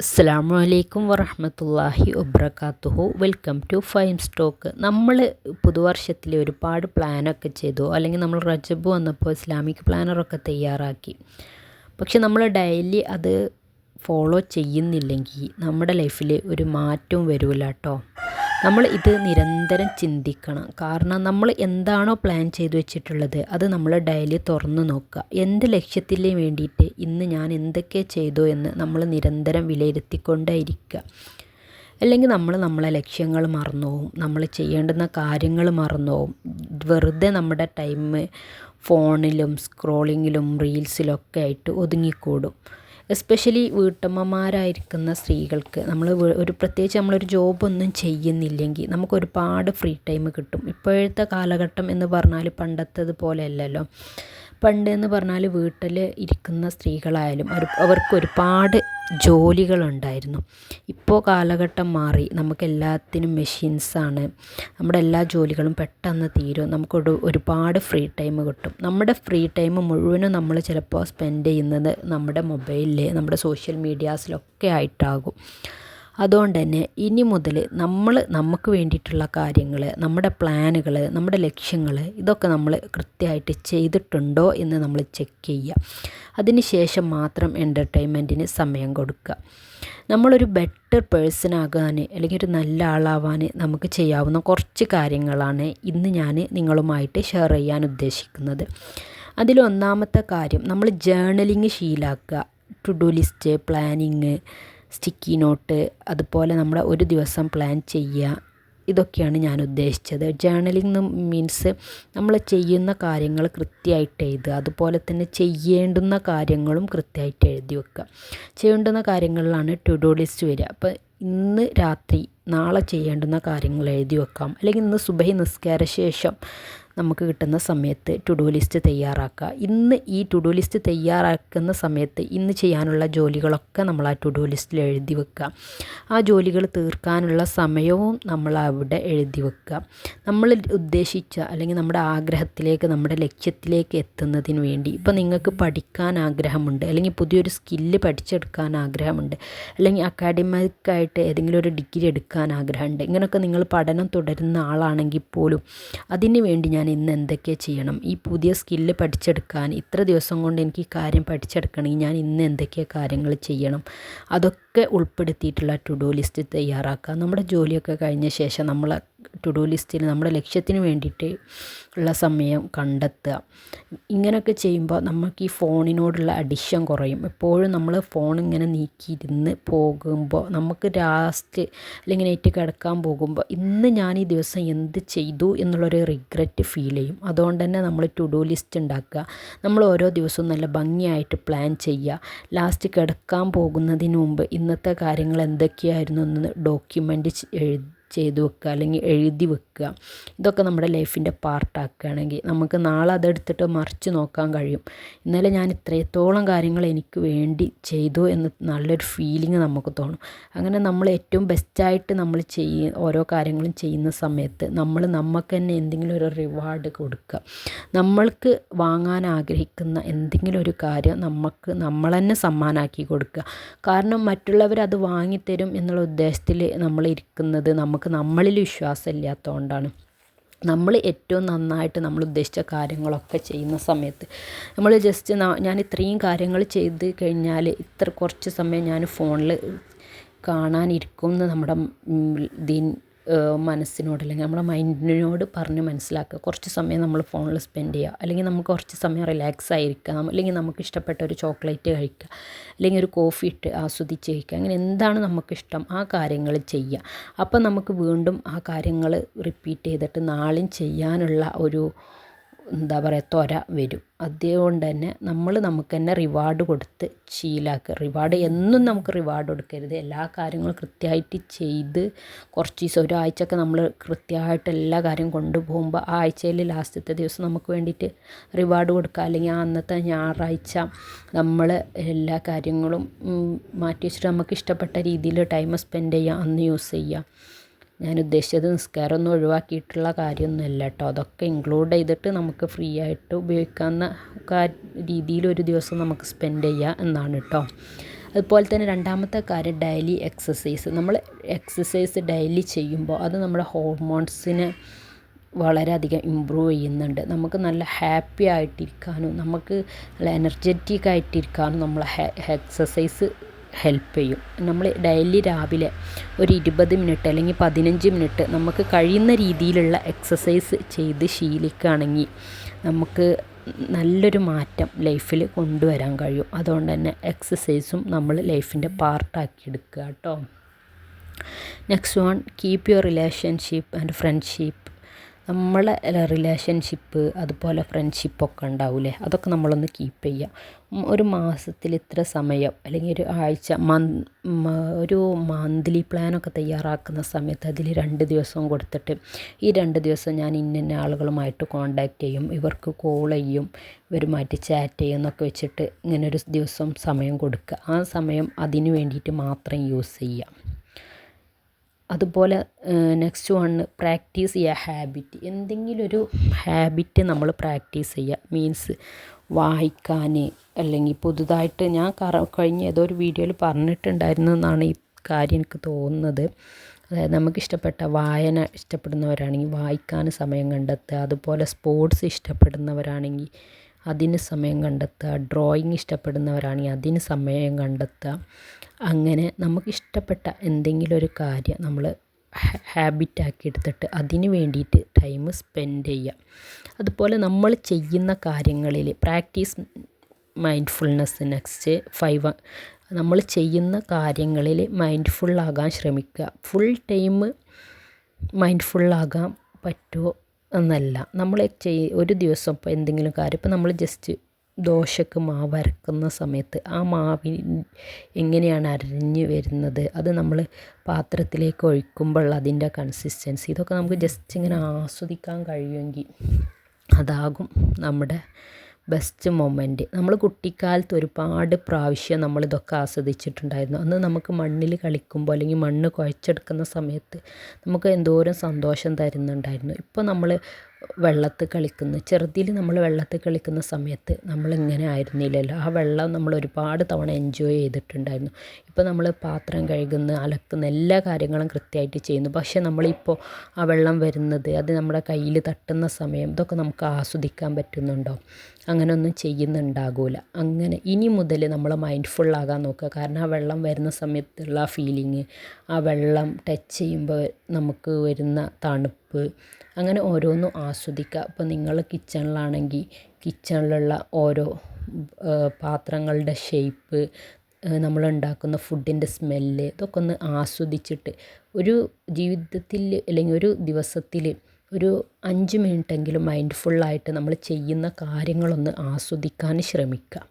അസ്സാം വലൈക്കും വറഹമത്തല്ലാഹി വബർക്കാത്തുഹു വെൽക്കം ടു ഫൈം സ്റ്റോക്ക് നമ്മൾ പുതുവർഷത്തിൽ ഒരുപാട് പ്ലാനൊക്കെ ചെയ്തു. അല്ലെങ്കിൽ നമ്മൾ റജബ് വന്നപ്പോൾ ഇസ്ലാമിക് പ്ലാനറൊക്കെ തയ്യാറാക്കി. പക്ഷെ നമ്മൾ ഡെയിലി അത് ഫോളോ ചെയ്യുന്നില്ലെങ്കിൽ നമ്മുടെ ലൈഫിൽ ഒരു മാറ്റവും വരില്ല കേട്ടോ നമ്മൾ ഇത് നിരന്തരം ചിന്തിക്കണം. കാരണം നമ്മൾ എന്താണോ പ്ലാൻ ചെയ്തു വെച്ചിട്ടുള്ളത് അത് നമ്മൾ ഡയലി തുറന്നു നോക്കുക. എന്ത് ലക്ഷ്യത്തിന് വേണ്ടിയിട്ട് ഇന്ന് ഞാൻ എന്തൊക്കെ ചെയ്തു എന്ന് നമ്മൾ നിരന്തരം വിലയിരുത്തിക്കൊണ്ടേയിരിക്കുക. അല്ലെങ്കിൽ നമ്മൾ നമ്മളെ ലക്ഷ്യങ്ങൾ മറന്നു നമ്മൾ ചെയ്യേണ്ടുന്ന കാര്യങ്ങൾ മറന്നു വെറുതെ നമ്മുടെ ടൈം ഫോണിലും സ്ക്രോളിങ്ങിലും റീൽസിലൊക്കെ ആയിട്ട് ഒതുങ്ങിക്കൂടും. എസ്പെഷ്യലി വീട്ടമ്മമാരായിരിക്കുന്ന സ്ത്രീകൾക്ക് നമ്മൾ ഒരു പ്രത്യേകിച്ച് നമ്മളൊരു ജോബൊന്നും ചെയ്യുന്നില്ലെങ്കിൽ നമുക്ക് ഒരുപാട് ഫ്രീ ടൈം കിട്ടും. ഇപ്പോഴത്തെ കാലഘട്ടം എന്ന് പറഞ്ഞാൽ പണ്ടത്തേത് പോലെ അല്ലല്ലോ പണ്ട് എന്ന് പറഞ്ഞാൽ വീട്ടിൽ ഇരിക്കുന്ന സ്ത്രീകളായാലും അവർക്ക് ഒരുപാട് ജോലികളുണ്ടായിരുന്നു. ഇപ്പോൾ കാലഘട്ടം മാറി. നമുക്ക് എല്ലാത്തിനും മെഷീൻസാണ് നമ്മുടെ എല്ലാ ജോലികളും പെട്ടെന്ന് തീരും. നമുക്ക് ഒരുപാട് ഫ്രീ ടൈം കിട്ടും. നമ്മുടെ ഫ്രീ ടൈം മുഴുവനും നമ്മൾ ചിലപ്പോൾ സ്പെൻഡ് ചെയ്യുന്നത് നമ്മുടെ മൊബൈലിൽ നമ്മുടെ സോഷ്യൽ മീഡിയാസിലൊക്കെ ആയിട്ടാകും. അതുകൊണ്ട് തന്നെ ഇനി മുതൽ നമ്മൾ നമുക്ക് വേണ്ടിയിട്ടുള്ള കാര്യങ്ങൾ നമ്മുടെ പ്ലാനുകൾ നമ്മുടെ ലക്ഷ്യങ്ങൾ ഇതൊക്കെ നമ്മൾ കൃത്യമായിട്ട് ചെയ്തിട്ടുണ്ടോ എന്ന് നമ്മൾ ചെക്ക് ചെയ്യുക. അതിന് ശേഷം മാത്രം എന്റർടൈൻമെന്റിന് സമയം കൊടുക്കുക. നമ്മളൊരു ബെറ്റർ പേഴ്സൺ ആകാൻ അല്ലെങ്കിൽ ഒരു നല്ല ആളാവാൻ നമുക്ക് ചെയ്യാവുന്ന കുറച്ച് കാര്യങ്ങളാണ് ഇന്ന് ഞാൻ നിങ്ങളുമായിട്ട് ഷെയർ ചെയ്യാൻ ഉദ്ദേശിക്കുന്നത്. അതിലൊന്നാമത്തെ കാര്യം നമ്മൾ journaling ശീലാക്കുക. To do list planning sticky note അതുപോലെ നമ്മൾ ഒരു ദിവസം പ്ലാൻ ചെയ്യുക. ഇതൊക്കെയാണ് ഞാൻ ഉദ്ദേശിച്ചത്. ജേണലിംഗ് മീൻസ് നമ്മൾ ചെയ്യുന്ന കാര്യങ്ങൾ കൃത്യമായിട്ട് എഴുതുക. അതുപോലെ തന്നെ ചെയ്യേണ്ടുന്ന കാര്യങ്ങളും കൃത്യമായിട്ട് എഴുതി വെക്കുക. ചെയ്യേണ്ടുന്ന കാര്യങ്ങളിലാണ് ടു ലിസ്റ്റ് വരിക. അപ്പോൾ ഇന്ന് രാത്രി നാളെ ചെയ്യേണ്ടുന്ന കാര്യങ്ങൾ എഴുതി വെക്കാം. അല്ലെങ്കിൽ ഇന്ന് സുബഹി നിസ്കാര ശേഷം നമുക്ക് കിട്ടുന്ന സമയത്ത് ടു ഡു ലിസ്റ്റ് തയ്യാറാക്കുക. ഇന്ന് ഈ ടു ഡു ലിസ്റ്റ് തയ്യാറാക്കുന്ന സമയത്ത് ഇന്ന് ചെയ്യാനുള്ള ജോലികളൊക്കെ നമ്മൾ ആ ടു ഡു ലിസ്റ്റിൽ എഴുതി വെക്കുക. ആ ജോലികൾ തീർക്കാനുള്ള സമയവും നമ്മൾ അവിടെ എഴുതി വെക്കുക. നമ്മൾ ഉദ്ദേശിച്ച അല്ലെങ്കിൽ നമ്മുടെ ആഗ്രഹത്തിലേക്ക് നമ്മുടെ ലക്ഷ്യത്തിലേക്ക് എത്തുന്നതിന് വേണ്ടി. ഇപ്പോൾ നിങ്ങൾക്ക് പഠിക്കാൻ ആഗ്രഹമുണ്ട് അല്ലെങ്കിൽ പുതിയൊരു സ്കില്ല് പഠിച്ചെടുക്കാൻ ആഗ്രഹമുണ്ട് അല്ലെങ്കിൽ അക്കാഡമിക്കായിട്ട് ഏതെങ്കിലും ഒരു ഡിഗ്രി എടുക്കാൻ ആഗ്രഹമുണ്ട് ഇങ്ങനെയൊക്കെ നിങ്ങൾ പഠനം തുടരുന്ന ആളാണെങ്കിൽ പോലും അതിന് വേണ്ടി ഞാൻ ഇന്ന് എന്തൊക്കെ ചെയ്യണം? ഈ പുതിയ സ്കില്ല് പഠിച്ചെടുക്കാൻ ഇത്ര ദിവസം കൊണ്ട് എനിക്ക് ഈ കാര്യം പഠിച്ചെടുക്കണമെങ്കിൽ ഞാൻ ഇന്ന് എന്തൊക്കെ കാര്യങ്ങൾ ചെയ്യണം? അതൊക്കെ ഉൾപ്പെടുത്തിയിട്ടുള്ള ടു ഡു ലിസ്റ്റ് തയ്യാറാക്കുക. നമ്മുടെ ജോലിയൊക്കെ കഴിഞ്ഞ ശേഷം നമ്മൾ ടു ഡു ലിസ്റ്റിൽ നമ്മുടെ ലക്ഷ്യത്തിന് വേണ്ടിയിട്ട് ഉള്ള സമയം കണ്ടെത്തുക. ഇങ്ങനെയൊക്കെ ചെയ്യുമ്പോൾ നമുക്ക് ഈ ഫോണിനോടുള്ള അഡിഷൻ കുറയും. എപ്പോഴും നമ്മൾ ഫോൺ ഇങ്ങനെ നീക്കിയിരുന്ന് പോകുമ്പോൾ നമുക്ക് ലാസ്റ്റ് അല്ലെങ്കിൽ നൈറ്റ് കിടക്കാൻ പോകുമ്പോൾ ഇന്ന് ഞാൻ ഈ ദിവസം എന്ത് ചെയ്തു എന്നുള്ളൊരു റിഗ്രറ്റ് ഫീൽ ചെയ്യും. അതുകൊണ്ട് തന്നെ നമ്മൾ ടു ഡു ലിസ്റ്റ് ഉണ്ടാക്കുക. നമ്മൾ ഓരോ ദിവസവും നല്ല ഭംഗിയായിട്ട് പ്ലാൻ ചെയ്യുക. ലാസ്റ്റ് കിടക്കാൻ പോകുന്നതിന് മുമ്പ് ഇന്നത്തെ കാര്യങ്ങൾ എന്തൊക്കെയായിരുന്നു എന്ന് ഡോക്യുമെന്റ് എഴുതി ചെയ്തു വെക്കുക അല്ലെങ്കിൽ എഴുതി വെക്കുക. ഇതൊക്കെ നമ്മുടെ ലൈഫിന്റെ പാർട്ടാക്കുകയാണെങ്കിൽ നമുക്ക് നാളെ അതെടുത്തിട്ട് മറിച്ച് നോക്കാൻ കഴിയും. ഇന്നലെ ഞാൻ ഇത്രത്തോളം കാര്യങ്ങൾ എനിക്ക് വേണ്ടി ചെയ്തു എന്ന് നല്ലൊരു ഫീലിംഗ് നമുക്ക് തോന്നും. അങ്ങനെ നമ്മൾ ഏറ്റവും ബെസ്റ്റായിട്ട് നമ്മൾ ചെയ്യ ഓരോ കാര്യങ്ങളും ചെയ്യുന്ന സമയത്ത് നമ്മൾ നമുക്ക് തന്നെ എന്തെങ്കിലും ഒരു റിവാർഡ് കൊടുക്കുക. നമ്മൾക്ക് വാങ്ങാൻ ആഗ്രഹിക്കുന്ന എന്തെങ്കിലും ഒരു കാര്യം നമുക്ക് നമ്മൾ തന്നെ സമ്മാനാക്കി കൊടുക്കുക. കാരണം മറ്റുള്ളവർ അത് വാങ്ങിത്തരും എന്നുള്ള ഉദ്ദേശത്തിൽ നമ്മൾ ഇരിക്കുന്നത് നമുക്ക് നമുക്ക് നമ്മളിൽ വിശ്വാസം ഇല്ലാത്തതുകൊണ്ടാണ് നമ്മൾ ഏറ്റവും നന്നായിട്ട് നമ്മൾ ഉദ്ദേശിച്ച കാര്യങ്ങളൊക്കെ ചെയ്യുന്ന സമയത്ത്. നമ്മൾ ജസ്റ്റ് ഞാൻ ഇത്രയും കാര്യങ്ങൾ ചെയ്ത് കഴിഞ്ഞാൽ ഇത്ര കുറച്ച് സമയം ഞാൻ ഫോണിൽ കാണാനിരിക്കും എന്ന് നമ്മുടെ ദീൻ മനസ്സിനോട് അല്ലെങ്കിൽ നമ്മുടെ മൈൻഡിനോട് പറഞ്ഞ് മനസ്സിലാക്കുക. കുറച്ച് സമയം നമ്മൾ ഫോണിൽ സ്പെൻഡ് ചെയ്യുക. അല്ലെങ്കിൽ നമുക്ക് കുറച്ച് സമയം റിലാക്സ് ആയിരിക്കുക അല്ലെങ്കിൽ നമുക്ക് ഇഷ്ടപ്പെട്ട ഒരു ചോക്ലേറ്റ് കഴിക്കുക. അല്ലെങ്കിൽ ഒരു കോഫി ഇട്ട് ആസ്വദിച്ച് കഴിക്കുക. അങ്ങനെ എന്താണ് നമുക്കിഷ്ടം ആ കാര്യങ്ങൾ ചെയ്യുക. അപ്പം നമുക്ക് വീണ്ടും ആ കാര്യങ്ങൾ റിപ്പീറ്റ് ചെയ്തിട്ട് നാളെയും ചെയ്യാനുള്ള ഒരു എന്താ പറയുക ത്വര വരും. അതുകൊണ്ട് തന്നെ നമ്മൾ നമുക്ക് തന്നെ റിവാർഡ് കൊടുത്ത് ശീലാക്കുക. റിവാർഡ് എന്നും നമുക്ക് റിവാർഡ് കൊടുക്കരുത്. എല്ലാ കാര്യങ്ങളും കൃത്യമായിട്ട് ചെയ്ത് കുറച്ച് ദിവസം ഒരാഴ്ചയൊക്കെ നമ്മൾ കൃത്യമായിട്ട് എല്ലാ കാര്യവും കൊണ്ടുപോകുമ്പോൾ ആ ആഴ്ചയിൽ ലാസ്റ്റത്തെ ദിവസം നമുക്ക് വേണ്ടിയിട്ട് റിവാർഡ് കൊടുക്കുക. അല്ലെങ്കിൽ ആ അന്നത്തെ ഞായറാഴ്ച നമ്മൾ എല്ലാ കാര്യങ്ങളും മാറ്റി വെച്ചിട്ട് നമുക്ക് ഇഷ്ടപ്പെട്ട രീതിയിൽ ടൈം സ്പെൻഡ് ചെയ്യുക അന്ന് യൂസ് ചെയ്യുക. ഞാൻ ഉദ്ദേശിച്ചത് നിസ്കാരമൊന്നും ഒഴിവാക്കിയിട്ടുള്ള കാര്യമൊന്നുമല്ല കേട്ടോ. അതൊക്കെ ഇൻക്ലൂഡ് ചെയ്തിട്ട് നമുക്ക് ഫ്രീ ആയിട്ട് ഉപയോഗിക്കാവുന്ന രീതിയിൽ ഒരു ദിവസം നമുക്ക് സ്പെൻഡ് ചെയ്യുക എന്നാണ് കേട്ടോ. അതുപോലെ തന്നെ രണ്ടാമത്തെ കാര്യം ഡെയിലി എക്സസൈസ് നമ്മൾ എക്സസൈസ് ഡെയിലി ചെയ്യുമ്പോൾ അത് നമ്മുടെ ഹോർമോൺസിനെ വളരെയധികം ഇമ്പ്രൂവ് ചെയ്യുന്നുണ്ട്. നമുക്ക് നല്ല ഹാപ്പി ആയിട്ടിരിക്കാനും നമുക്ക് നല്ല എനർജറ്റിക് ആയിട്ടിരിക്കാനും നമ്മൾ എക്സസൈസ് ഹെൽപ്പ് ചെയ്യും. നമ്മൾ ഡെയിലി രാവിലെ ഒരു ഇരുപത് മിനിറ്റ് അല്ലെങ്കിൽ പതിനഞ്ച് മിനിറ്റ് നമുക്ക് കഴിയുന്ന രീതിയിലുള്ള എക്സസൈസ് ചെയ്ത് ശീലിക്കുകയാണെങ്കിൽ നമുക്ക് നല്ലൊരു മാറ്റം ലൈഫിൽ കൊണ്ടുവരാൻ കഴിയും. അതുകൊണ്ട് തന്നെ എക്സസൈസും നമ്മൾ ലൈഫിന്റെ പാർട്ടാക്കി എടുക്കുക കേട്ടോ. Next one keep your relationship and friendship നമ്മളെ റിലേഷൻഷിപ്പ് അതുപോലെ ഫ്രണ്ട്ഷിപ്പൊക്കെ ഉണ്ടാവില്ലേ അതൊക്കെ നമ്മളൊന്ന് കീപ്പ് ചെയ്യുക ഒരു മാസത്തിൽ ഇത്ര സമയം അല്ലെങ്കിൽ ഒരു ആഴ്ച ഒരു മന്ത്ലി പ്ലാനൊക്കെ തയ്യാറാക്കുന്ന സമയത്ത് അതിൽ രണ്ട് ദിവസവും കൊടുത്തിട്ട് ഈ രണ്ട് ദിവസം ഞാൻ ഇന്ന ആളുകളുമായിട്ട് കോണ്ടാക്റ്റ് ചെയ്യും ഇവർക്ക് കോൾ ചെയ്യും ഇവരുമായിട്ട് ചാറ്റ് ചെയ്യും എന്നൊക്കെ വെച്ചിട്ട് ഇങ്ങനെ ഒരു ദിവസം സമയം കൊടുക്കുക. ആ സമയം അതിന് വേണ്ടിയിട്ട് മാത്രം യൂസ് ചെയ്യുക അതുപോലെ നെക്സ്റ്റ് വൺ പ്രാക്ടീസ് ചെയ്യുക ഹാബിറ്റ് എന്തെങ്കിലും ഒരു ഹാബിറ്റ് നമ്മൾ പ്രാക്ടീസ് ചെയ്യുക. മീൻസ് വായിക്കാൻ അല്ലെങ്കിൽ പുതുതായിട്ട് ഞാൻ കഴിഞ്ഞ ഏതോ ഒരു വീഡിയോയിൽ പറഞ്ഞിട്ടുണ്ടായിരുന്നു എന്നാണ് ഈ കാര്യം എനിക്ക് തോന്നുന്നത്. അതായത് നമുക്ക് ഇഷ്ടപ്പെട്ട വായന ഇഷ്ടപ്പെടുന്നവരാണെങ്കിൽ വായിക്കാൻ സമയം കണ്ടെത്തുക. അതുപോലെ സ്പോർട്സ് ഇഷ്ടപ്പെടുന്നവരാണെങ്കിൽ അതിന് സമയം കണ്ടെത്തുക. ഡ്രോയിങ് ഇഷ്ടപ്പെടുന്നവരാണെങ്കിൽ അതിന് സമയം കണ്ടെത്തുക. അങ്ങനെ നമുക്കിഷ്ടപ്പെട്ട എന്തെങ്കിലും ഒരു കാര്യം നമ്മൾ ഹാബിറ്റാക്കി എടുത്തിട്ട് അതിന് വേണ്ടിയിട്ട് ടൈം സ്പെൻഡ് ചെയ്യുക അതുപോലെ നമ്മൾ ചെയ്യുന്ന കാര്യങ്ങളിൽ പ്രാക്ടീസ് മൈൻഡ്ഫുൾനെസ് നെക്സ്റ്റ് ഫൈവ് നമ്മൾ ചെയ്യുന്ന കാര്യങ്ങളിൽ മൈൻഡ്ഫുള്ളാകാൻ ശ്രമിക്കുക. ഫുൾ ടൈം മൈൻഡ്ഫുള്ളാകാൻ പറ്റുമോ എന്നല്ല. നമ്മൾ ചെയ് ഒരു ദിവസം ഇപ്പോൾ എന്തെങ്കിലും കാര്യം ഇപ്പോൾ നമ്മൾ ജസ്റ്റ് ദോശക്ക് മാവ് അരക്കുന്ന സമയത്ത് ആ മാവിൽ എങ്ങനെയാണ് അരഞ്ഞ് വരുന്നത്? അത് നമ്മൾ പാത്രത്തിലേക്ക് ഒഴിക്കുമ്പോൾ അതിന്റെ കൺസിസ്റ്റൻസി ഇതൊക്കെ നമുക്ക് ജസ്റ്റ് ഇങ്ങനെ ആസ്വദിക്കാൻ കഴിയുമെങ്കിൽ അതാകും നമ്മുടെ ബെസ്റ്റ് മൊമെന്റ് നമ്മൾ കുട്ടിക്കാലത്ത് ഒരുപാട് പ്രാവശ്യം നമ്മളിതൊക്കെ ആസ്വദിച്ചിട്ടുണ്ടായിരുന്നു. അന്ന് നമുക്ക് മണ്ണിൽ കളിക്കുമ്പോൾ അല്ലെങ്കിൽ മണ്ണ് കുഴച്ചെടുക്കുന്ന സമയത്ത് നമുക്ക് എന്തോരം സന്തോഷം തരുന്നുണ്ടായിരുന്നു. ഇപ്പോൾ നമ്മൾ വെള്ളത്തിൽ കളിക്കുന്ന. ചെറുതിൽ നമ്മൾ വെള്ളത്തിൽ കളിക്കുന്ന സമയത്ത് നമ്മളിങ്ങനെ ആയിരുന്നില്ലല്ലോ. ആ വെള്ളം നമ്മൾ ഒരുപാട് തവണ എൻജോയ് ചെയ്തിട്ടുണ്ടായിരുന്നു. ഇപ്പോൾ നമ്മൾ പാത്രം കഴുകുന്ന അലക്കുന്ന എല്ലാ കാര്യങ്ങളും കൃത്യമായിട്ട് ചെയ്യുന്നു. പക്ഷേ നമ്മളിപ്പോൾ ആ വെള്ളം വരുന്നത് അത് നമ്മുടെ കയ്യിൽ തട്ടുന്ന സമയം ഇതൊക്കെ നമുക്ക് ആസ്വദിക്കാൻ പറ്റുന്നുണ്ടോ? അങ്ങനെയൊന്നും ചെയ്യുന്നുണ്ടാകില്ല അങ്ങനെ ഇനി മുതൽ നമ്മൾ മൈൻഡ്ഫുൾ ആകാൻ നോക്കുക. കാരണം ആ വെള്ളം വരുന്ന സമയത്തുള്ള ആ ഫീലിങ് ആ വെള്ളം ടച്ച് ചെയ്യുമ്പോൾ നമുക്ക് വരുന്ന തണുപ്പ് അങ്ങനെ ഓരോന്നും ആസ്വദിക്കുക. ഇപ്പോൾ നിങ്ങൾ കിച്ചണിലാണെങ്കിൽ കിച്ചണിലുള്ള ഓരോ പാത്രങ്ങളുടെ ഷേപ്പ് നമ്മളുണ്ടാക്കുന്ന ഫുഡിന്റെ സ്മെല്ല് ഇതൊക്കെ ഒന്ന് ആസ്വദിച്ചിട്ട് ഒരു ജീവിതത്തിൽ അല്ലെങ്കിൽ ഒരു ദിവസത്തിൽ ഒരു അഞ്ച് മിനിറ്റെങ്കിലും മൈൻഡ് ഫുള്ളായിട്ട് നമ്മൾ ചെയ്യുന്ന കാര്യങ്ങളൊന്ന് ആസ്വദിക്കാൻ ശ്രമിക്കുക.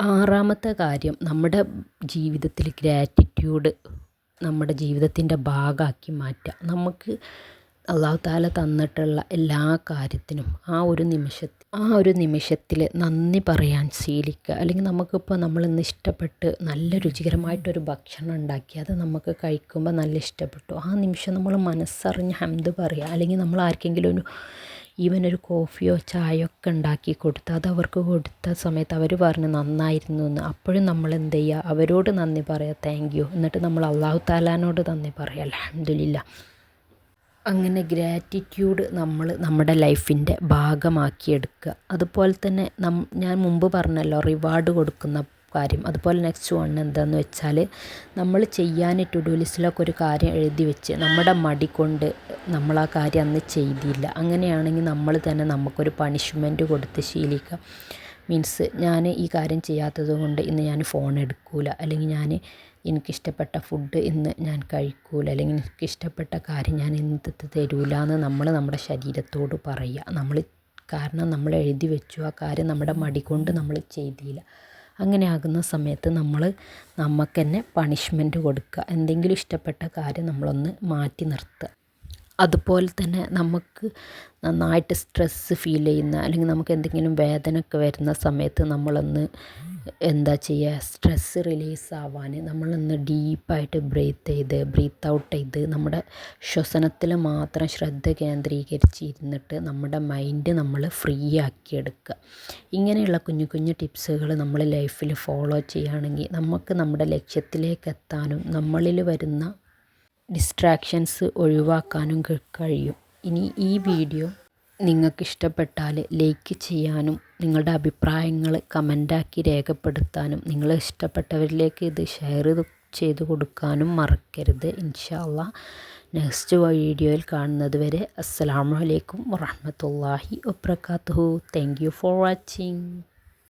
ആറാമത്തെ കാര്യം നമ്മുടെ ജീവിതത്തിൽ ഗ്രാറ്റിറ്റ്യൂഡ് നമ്മുടെ ജീവിതത്തിന്റെ ഭാഗമാക്കി മാറ്റുക. നമുക്ക് അള്ളാഹു താല തന്നിട്ടുള്ള എല്ലാ കാര്യത്തിനും ആ ഒരു നിമിഷത്തിൽ ആ ഒരു നിമിഷത്തിൽ നന്ദി പറയാൻ ശീലിക്കുക. അല്ലെങ്കിൽ നമുക്കിപ്പോൾ നമ്മളിന്ന് ഇഷ്ടപ്പെട്ട് നല്ല രുചികരമായിട്ടൊരു ഭക്ഷണം ഉണ്ടാക്കി അത് നമുക്ക് കഴിക്കുമ്പോൾ നല്ല ഇഷ്ടപ്പെട്ടു. ആ നിമിഷം നമ്മൾ മനസ്സറിഞ്ഞ് ഹംദ് പറയുക. അല്ലെങ്കിൽ നമ്മൾ ആർക്കെങ്കിലും ഒരു ഈവൻ ഒരു കോഫിയോ ചായയോ ഒക്കെ ഉണ്ടാക്കി കൊടുത്ത് അത് അവർക്ക് കൊടുത്ത സമയത്ത് അവർ പറഞ്ഞു നന്നായിരുന്നു എന്ന്. അപ്പോഴും നമ്മൾ എന്ത് ചെയ്യുക അവരോട് നന്ദി പറയുക താങ്ക് യു എന്നിട്ട് നമ്മൾ അള്ളാഹു താലാനോട് നന്ദി പറയുക അലഹമില്ല അങ്ങനെ ഗ്രാറ്റിറ്റ്യൂഡ് നമ്മൾ നമ്മുടെ ലൈഫിന്റെ ഭാഗമാക്കിയെടുക്കുക. അതുപോലെ തന്നെ നം ഞാൻ മുമ്പ് പറഞ്ഞല്ലോ റിവാർഡ് കൊടുക്കുന്ന കാര്യം. അതുപോലെ നെക്സ്റ്റ് വൺ എന്താണെന്ന് വെച്ചാൽ നമ്മൾ ചെയ്യാൻ ടു ഡു ലിസ്റ്റിലൊക്കെ ഒരു കാര്യം എഴുതി വെച്ച് നമ്മുടെ മടി കൊണ്ട് നമ്മൾ ആ കാര്യം അന്ന് ചെയ്തില്ല. അങ്ങനെയാണെങ്കിൽ നമ്മൾ തന്നെ നമുക്കൊരു പണിഷ്മെന്റ് കൊടുത്ത് ശീലിക്കുക മീൻസ് ഞാൻ ഈ കാര്യം ചെയ്യാത്തത് കൊണ്ട് ഇന്ന് ഞാൻ ഫോൺ എടുക്കൂല. അല്ലെങ്കിൽ ഞാൻ എനിക്കിഷ്ടപ്പെട്ട ഫുഡ് ഇന്ന് ഞാൻ കഴിക്കൂല. അല്ലെങ്കിൽ എനിക്കിഷ്ടപ്പെട്ട കാര്യം ഞാൻ ഇന്ന് തരൂല എന്ന് നമ്മൾ നമ്മുടെ ശരീരത്തോട് പറയുക നമ്മൾ കാരണം നമ്മൾ എഴുതി വെച്ചു ആ കാര്യം നമ്മുടെ മടി കൊണ്ട് നമ്മൾ ചെയ്തില്ല. അങ്ങനെ ആകുന്ന സമയത്ത് നമ്മൾ നമുക്ക് തന്നെ പണിഷ്മെന്റ് കൊടുക്കുക എന്തെങ്കിലും ഇഷ്ടപ്പെട്ട കാര്യം നമ്മളൊന്ന് മാറ്റി നിർത്തുക അതുപോലെ തന്നെ നമുക്ക് നന്നായിട്ട് സ്ട്രെസ്സ് ഫീൽ ചെയ്യുന്ന അല്ലെങ്കിൽ നമുക്ക് എന്തെങ്കിലും വേദനയൊക്കെ വരുന്ന സമയത്ത് നമ്മളൊന്ന് എന്താ ചെയ്യുക സ്ട്രെസ്സ് റിലീസ് ആവാൻ നമ്മളൊന്ന് ഡീപ്പായിട്ട് ബ്രീത്ത് ചെയ്ത് ബ്രീത്ത് ഔട്ട് ചെയ്ത് നമ്മുടെ ശ്വസനത്തിൽ മാത്രം ശ്രദ്ധ കേന്ദ്രീകരിച്ചിരുന്നിട്ട് നമ്മുടെ മൈൻഡ് നമ്മൾ ഫ്രീ ആക്കി എടുക്കുക ഇങ്ങനെയുള്ള കുഞ്ഞു കുഞ്ഞു ടിപ്സുകൾ നമ്മൾ ലൈഫിൽ ഫോളോ ചെയ്യുകയാണെങ്കിൽ നമുക്ക് നമ്മുടെ ലക്ഷ്യത്തിലേക്ക് എത്താനും നമ്മളിൽ വരുന്ന ഡിസ്ട്രാക്ഷൻസ് ഒഴിവാക്കാനും കഴിയും. ഇനി ഈ വീഡിയോ നിങ്ങൾക്ക് ഇഷ്ടപ്പെട്ടാൽ ലൈക്ക് ചെയ്യാനും നിങ്ങളുടെ അഭിപ്രായങ്ങൾ കമന്റാക്കി രേഖപ്പെടുത്താനും നിങ്ങൾ ഇഷ്ടപ്പെട്ടവരിലേക്ക് ഇത് ഷെയർ ചെയ്ത് കൊടുക്കാനും മറക്കരുത്. ഇൻഷാല്ല നെക്സ്റ്റ് വീഡിയോയിൽ കാണുന്നത് വരെ അസ്സാം വലൈക്കും വറഹമത്തല്ലാഹി വബർക്കാത്തു താങ്ക് യു ഫോർ വാച്ചിങ്